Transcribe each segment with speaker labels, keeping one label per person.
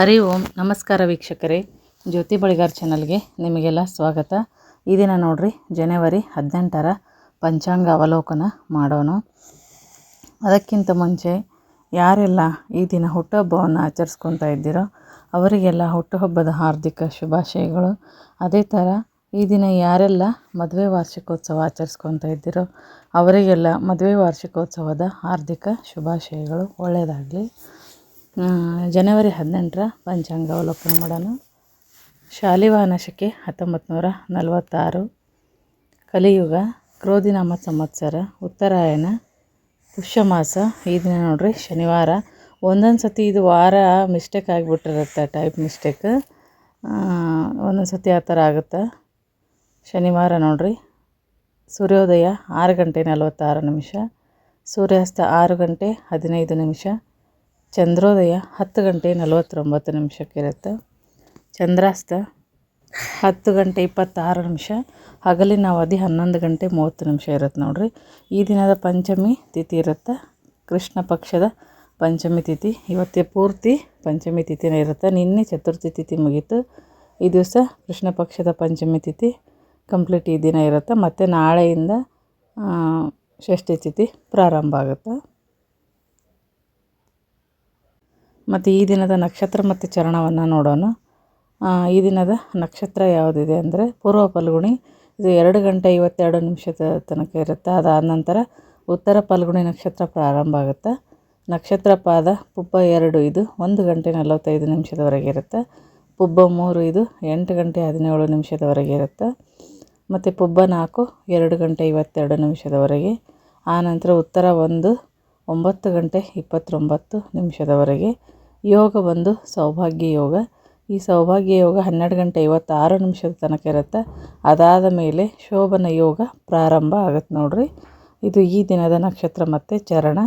Speaker 1: ಹರಿ ಓಂ, ನಮಸ್ಕಾರ ವೀಕ್ಷಕರೇ. ಜ್ಯೋತಿ ಬಳಿಗಾರ್ ಚಾನಲ್ಗೆ ನಿಮಗೆಲ್ಲ ಸ್ವಾಗತ. ಈ ದಿನ ನೋಡ್ರಿ, ಜನವರಿ ಹದಿನೆಂಟರ ಪಂಚಾಂಗ ಅವಲೋಕನ ಮಾಡೋಣ. ಅದಕ್ಕಿಂತ ಮುಂಚೆ ಯಾರೆಲ್ಲ ಈ ದಿನ ಹುಟ್ಟುಹಬ್ಬವನ್ನು ಆಚರಿಸ್ಕೊತಾ ಇದ್ದೀರೋ, ಅವರಿಗೆಲ್ಲ ಹುಟ್ಟುಹಬ್ಬದ ಹಾರ್ದಿಕ ಶುಭಾಶಯಗಳು. ಅದೇ ಥರ ಈ ದಿನ ಯಾರೆಲ್ಲ ಮದುವೆ ವಾರ್ಷಿಕೋತ್ಸವ ಆಚರಿಸ್ಕೊತಾ ಇದ್ದೀರೋ, ಅವರಿಗೆಲ್ಲ ಮದುವೆ ವಾರ್ಷಿಕೋತ್ಸವದ ಹಾರ್ದಿಕ ಶುಭಾಶಯಗಳು. ಒಳ್ಳೆಯದಾಗಲಿ ಜನವರಿ ಹದಿನೆಂಟರ ಪಂಚಾಂಗ ಅವಲೋಕನ ಮಾಡೋಣ. ಶಾಲಿವಾಹನ ಶಕೆ ಹತ್ತೊಂಬತ್ತು ನಲವತ್ತಾರು. ಕಲಿಯುಗ, ಕ್ರೋಧಿನಾಮ ಸಂವತ್ಸರ, ಉತ್ತರಾಯಣ, ಪುಷ್ಯಮಾಸ, ಈ ದಿನ ನೋಡ್ರಿ, ಶನಿವಾರ. ಒಂದೊಂದು ಸತಿ ಇದು ವಾರ ಮಿಸ್ಟೇಕ್ ಆಗಿಬಿಟ್ಟಿರುತ್ತೆ ಟೈಪ್ ಮಿಸ್ಟೇಕ್ ಒಂದೊಂದು ಸತಿ ಆ ಥರ ಆಗುತ್ತೆ? ಶನಿವಾರ ನೋಡ್ರಿ. ಸೂರ್ಯೋದಯ ಆರು ಗಂಟೆ ನಲವತ್ತಾರು ನಿಮಿಷ. ಸೂರ್ಯಾಸ್ತ ಆರು ಗಂಟೆ ಹದಿನೈದು ನಿಮಿಷ. ಚಂದ್ರೋದಯ ಹತ್ತು ಗಂಟೆ ನಲವತ್ತೊಂಬತ್ತು ನಿಮಿಷಕ್ಕಿರುತ್ತೆ. ಚಂದ್ರಾಸ್ತ ಹತ್ತು ಗಂಟೆ ಇಪ್ಪತ್ತಾರು ನಿಮಿಷ. ಹಗಲಿನ ಅವಧಿ ಹನ್ನೊಂದು ಗಂಟೆ ಮೂವತ್ತು ನಿಮಿಷ ಇರುತ್ತೆ ನೋಡಿರಿ. ಈ ದಿನದ ಪಂಚಮಿ ತಿಥಿ ಇರುತ್ತೆ. ಕೃಷ್ಣ ಪಕ್ಷದ ಪಂಚಮಿ ತಿಥಿ. ಇವತ್ತೇ ಪೂರ್ತಿ ಪಂಚಮಿ ತಿಥಿನೇ ಇರುತ್ತೆ. ನಿನ್ನೆ ಚತುರ್ಥಿ ತಿಥಿ ಮುಗೀತು. ಈ ದಿವಸ ಕೃಷ್ಣ ಪಕ್ಷದ ಪಂಚಮಿ ತಿಥಿ ಕಂಪ್ಲೀಟ್ ಈ ದಿನ ಇರುತ್ತೆ. ಮತ್ತು ನಾಳೆಯಿಂದ ಷಷ್ಠಿ ತಿಥಿ ಪ್ರಾರಂಭ ಆಗುತ್ತೆ. ಮತ್ತು ಈ ದಿನದ ನಕ್ಷತ್ರ ಮತ್ತು ಚರಣವನ್ನು ನೋಡೋಣ. ಈ ದಿನದ ನಕ್ಷತ್ರ ಯಾವುದಿದೆ ಅಂದರೆ ಪೂರ್ವ ಫಲ್ಗುಣಿ, ಇದು ಎರಡು ಗಂಟೆ ಐವತ್ತೆರಡು ನಿಮಿಷದ ತನಕ ಇರುತ್ತೆ. ಅದಾದ ನಂತರ ಉತ್ತರ ಫಲ್ಗುಣಿ ನಕ್ಷತ್ರ ಪ್ರಾರಂಭ ಆಗುತ್ತೆ. ನಕ್ಷತ್ರ ಪಾದ ಪುಬ್ಬ ಎರಡು, ಇದು ಒಂದು ಗಂಟೆ ನಲವತ್ತೈದು ನಿಮಿಷದವರೆಗೆ ಇರುತ್ತೆ. ಪುಬ್ಬ ಮೂರು, ಇದು ಎಂಟು ಗಂಟೆ ಹದಿನೇಳು ನಿಮಿಷದವರೆಗೆ ಇರುತ್ತೆ. ಮತ್ತು ಪುಬ್ಬ ನಾಲ್ಕು, ಎರಡು ಗಂಟೆ ಐವತ್ತೆರಡು ನಿಮಿಷದವರೆಗೆ. ಆನಂತರ ಉತ್ತರ ಒಂದು, ಒಂಬತ್ತು ಗಂಟೆ ಇಪ್ಪತ್ತೊಂಬತ್ತು ನಿಮಿಷದವರೆಗೆ. ಯೋಗ ಬಂದು ಸೌಭಾಗ್ಯ ಯೋಗ. ಈ ಸೌಭಾಗ್ಯ ಯೋಗ ಹನ್ನೆರಡು ಗಂಟೆ ಐವತ್ತಾರು ನಿಮಿಷದ ತನಕ ಇರುತ್ತೆ. ಅದಾದ ಮೇಲೆ ಶೋಭನ ಯೋಗ ಪ್ರಾರಂಭ ಆಗುತ್ತೆ ನೋಡಿರಿ. ಇದು ಈ ದಿನದ ನಕ್ಷತ್ರ ಮತ್ತು ಚರಣ.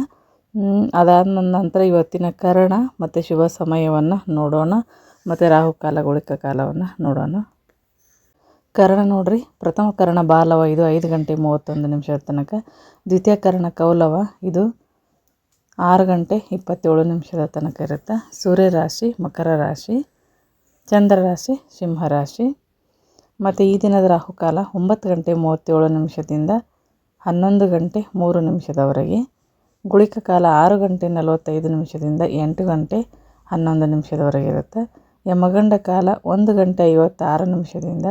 Speaker 1: ಅದಾದ ನಂತರ ಇವತ್ತಿನ ಕರಣ ಮತ್ತು ಶುಭ ಸಮಯವನ್ನು ನೋಡೋಣ. ಮತ್ತು ರಾಹುಕಾಲ ಗುಳಿಕ ಕಾಲವನ್ನು ನೋಡೋಣ. ಕರಣ ನೋಡಿರಿ. ಪ್ರಥಮ ಕರಣ ಬಾಲವ ಇದು ಐದು ಗಂಟೆ ಮೂವತ್ತೊಂದು ನಿಮಿಷದ ತನಕ. ದ್ವಿತೀಯ ಕರಣ ಕೌಲವ ಇದು ಆರು ಗಂಟೆ ಇಪ್ಪತ್ತೇಳು ನಿಮಿಷದ ತನಕ ಇರುತ್ತೆ. ಸೂರ್ಯ ರಾಶಿ, ಮಕರ ರಾಶಿ, ಚಂದ್ರ ರಾಶಿ, ಸಿಂಹ ರಾಶಿ. ಮತ್ತು ಈ ದಿನದ ರಾಹುಕಾಲ ಒಂಬತ್ತು ಗಂಟೆ ಮೂವತ್ತೇಳು ನಿಮಿಷದಿಂದ ಹನ್ನೊಂದು ಗಂಟೆ ಮೂರು ನಿಮಿಷದವರೆಗೆ. ಗುಳಿಕ ಕಾಲ ಆರು ಗಂಟೆ ನಲವತ್ತೈದು ನಿಮಿಷದಿಂದ ಎಂಟು ಗಂಟೆ ಹನ್ನೊಂದು ನಿಮಿಷದವರೆಗೆ ಇರುತ್ತೆ. ಯಮಗಂಡ ಕಾಲ ಒಂದು ಗಂಟೆ ಐವತ್ತಾರು ನಿಮಿಷದಿಂದ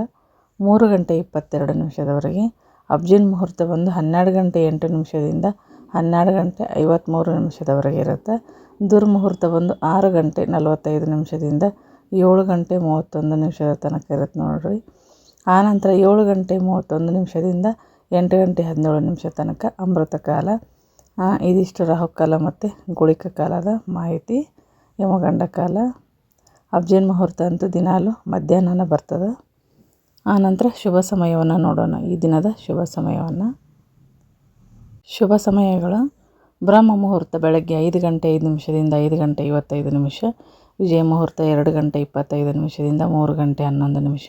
Speaker 1: ಮೂರು ಗಂಟೆ ಇಪ್ಪತ್ತೆರಡು ನಿಮಿಷದವರೆಗೆ. ಅಬ್ಜಿನ್ ಮುಹೂರ್ತ ಬಂದು ಹನ್ನೆರಡು ಗಂಟೆ ಎಂಟು ನಿಮಿಷದಿಂದ ಹನ್ನೆರಡು ಗಂಟೆ ಐವತ್ತ್ಮೂರು ನಿಮಿಷದವರೆಗೆ ಇರುತ್ತೆ. ದುರ್ಮುಹೂರ್ತ ಬಂದು ಆರು ಗಂಟೆ ನಲವತ್ತೈದು ನಿಮಿಷದಿಂದ ಏಳು ಗಂಟೆ ಮೂವತ್ತೊಂದು ನಿಮಿಷದ ತನಕ ಇರುತ್ತೆ ನೋಡಿರಿ. ಆನಂತರ ಏಳು ಗಂಟೆ ಮೂವತ್ತೊಂದು ನಿಮಿಷದಿಂದ ಎಂಟು ಗಂಟೆ ಹದಿನೇಳು ನಿಮಿಷ ತನಕ ಅಮೃತ ಕಾಲ. ಇದಿಷ್ಟು ರಾಹುಕಾಲ ಮತ್ತು ಗುಳಿಕ ಕಾಲದ ಮಾಹಿತಿ. ಯಮಗಂಡ ಕಾಲ. ಅಬ್ಜನ್ ಮುಹೂರ್ತ ಅಂತೂ ದಿನಾಲು ಮಧ್ಯಾಹ್ನನ ಬರ್ತದೆ. ಆನಂತರ ಶುಭ ಸಮಯವನ್ನು ನೋಡೋಣ. ಈ ದಿನದ ಶುಭ ಸಮಯವನ್ನು. ಶುಭ ಸಮಯಗಳು. ಬ್ರಹ್ಮ ಮುಹೂರ್ತ ಬೆಳಗ್ಗೆ ಐದು ಗಂಟೆ ಐದು ನಿಮಿಷದಿಂದ ಐದು ಗಂಟೆ ಐವತ್ತೈದು ನಿಮಿಷ. ವಿಜಯ ಮುಹೂರ್ತ ಎರಡು ಗಂಟೆ ಇಪ್ಪತ್ತೈದು ನಿಮಿಷದಿಂದ ಮೂರು ಗಂಟೆ ಹನ್ನೊಂದು ನಿಮಿಷ.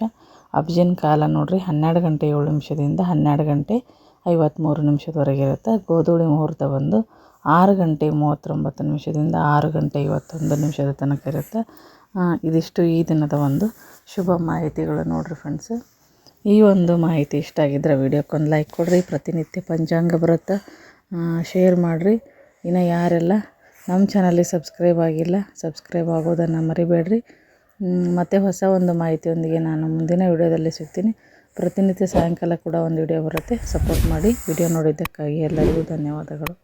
Speaker 1: ಅಭಿಜಿನ್ ಕಾಲ ನೋಡಿರಿ ಹನ್ನೆರಡು ಗಂಟೆ ಏಳು ನಿಮಿಷದಿಂದ ಹನ್ನೆರಡು ಗಂಟೆ ಐವತ್ತ್ಮೂರು ನಿಮಿಷದವರೆಗೆ ಇರುತ್ತೆ. ಗೋಧೂಳಿ ಮುಹೂರ್ತ ಬಂದು ಆರು ಗಂಟೆ ಮೂವತ್ತೊಂಬತ್ತು ನಿಮಿಷದಿಂದ ಆರು ಗಂಟೆ ಐವತ್ತೊಂದು ನಿಮಿಷದ ತನಕ ಇರುತ್ತೆ. ಇದಿಷ್ಟು ಈ ದಿನದ ಒಂದು ಶುಭ ಮಾಹಿತಿಗಳು ನೋಡಿರಿ ಫ್ರೆಂಡ್ಸ್ ಈ ಒಂದು ಮಾಹಿತಿ ಇಷ್ಟ ಆಗಿದ್ದರೆ ವೀಡಿಯೋಕ್ಕೊಂದು ಲೈಕ್ ಕೊಡಿರಿ. ಪ್ರತಿನಿತ್ಯ ಪಂಚಾಂಗ ಬರುತ್ತೆ ಶೇರ್ ಮಾಡಿರಿ. ಇನ್ನು ಯಾರೆಲ್ಲ ನಮ್ಮ ಚಾನಲಿಗೆ ಸಬ್ಸ್ಕ್ರೈಬ್ ಆಗಿಲ್ಲ ಸಬ್ಸ್ಕ್ರೈಬ್ ಆಗೋದನ್ನು ಮರಿಬೇಡ್ರಿ. ಮತ್ತು ಹೊಸ ಒಂದು ಮಾಹಿತಿಯೊಂದಿಗೆ ನಾನು ಮುಂದಿನ ವಿಡಿಯೋದಲ್ಲಿ ಸಿಗ್ತೀನಿ. ಪ್ರತಿನಿತ್ಯ ಸಾಯಂಕಾಲ ಕೂಡ ಒಂದು ವಿಡಿಯೋ ಬರುತ್ತೆ. ಸಪೋರ್ಟ್ ಮಾಡಿ. ವಿಡಿಯೋ ನೋಡಿದ್ದಕ್ಕಾಗಿ ಎಲ್ಲರಿಗೂ ಧನ್ಯವಾದಗಳು.